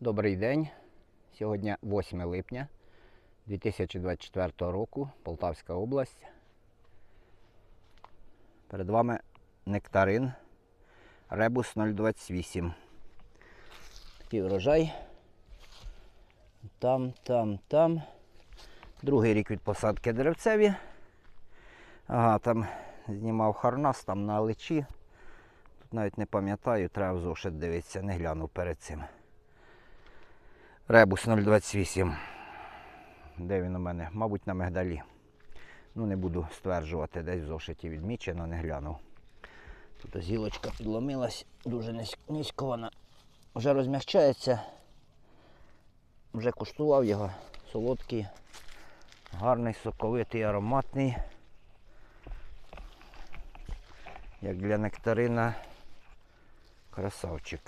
Добрий день. Сьогодні 8 липня 2024 року, Полтавська область. Перед вами нектарин Ребус 028. Такий врожай. Там, там, там. Другий рік від посадки деревцеві. Ага, там знімав харнас, там на личі. Тут навіть не пам'ятаю, треба в зошит дивитися, не глянув перед цим. Ребус 028. Де він у мене? Мабуть, на мигдалі. Ну, не буду стверджувати, десь в зошиті відмічено, не глянув. Тут зілочка підломилась, дуже низь- низько вона вже розмягчається. Вже куштував його. Солодкий, гарний, соковитий, ароматний. Як для нектарина красавчик.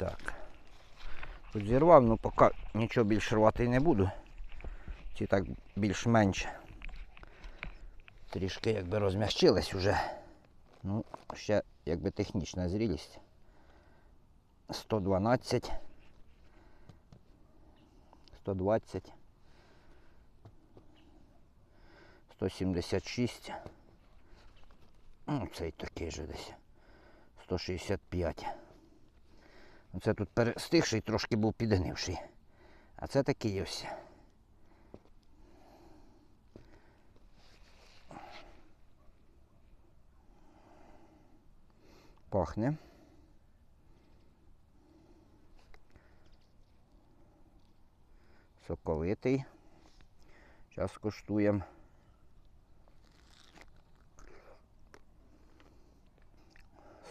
Так. Тут зірвав, ну поки нічого більш рвати не буду. Ці так більш-менш трішки якби розмягчились уже. Ну, ще якби технічна зрілість. 112. 120. 176. Ну, цей такий же десь. 165. Оце тут перестигший, трошки був підгнивший. А це такий ось. Пахне. Соковитий. Зараз куштуємо.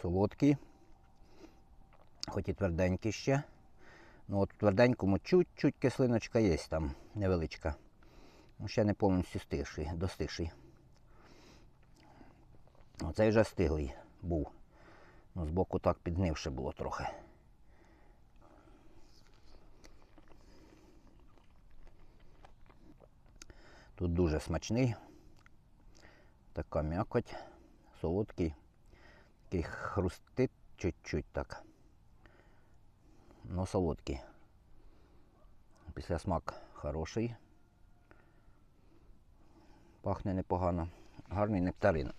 Солодкий хоч і тверденький ще. Ну от в тверденькому чуть-чуть кислиночка є там невеличка. Ну, ще не повністю стигший, достигший. Оцей вже стиглий був. Ну, збоку так підгнивше було трохи. Тут дуже смачний. Така м'якоть, солодкий, такий хрустить чуть-чуть так. Ну, солодкий. Після смак хороший. Пахне непогано. Гарний нектарин.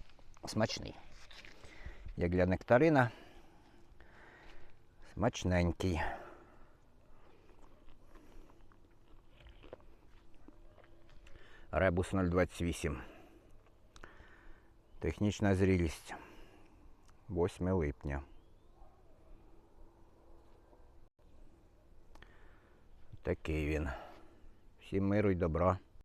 Смачний. Як для нектарина. Смачненький. Ребус 028. Технічна зрілість. 8 липня. Такий він. Всім миру й добра.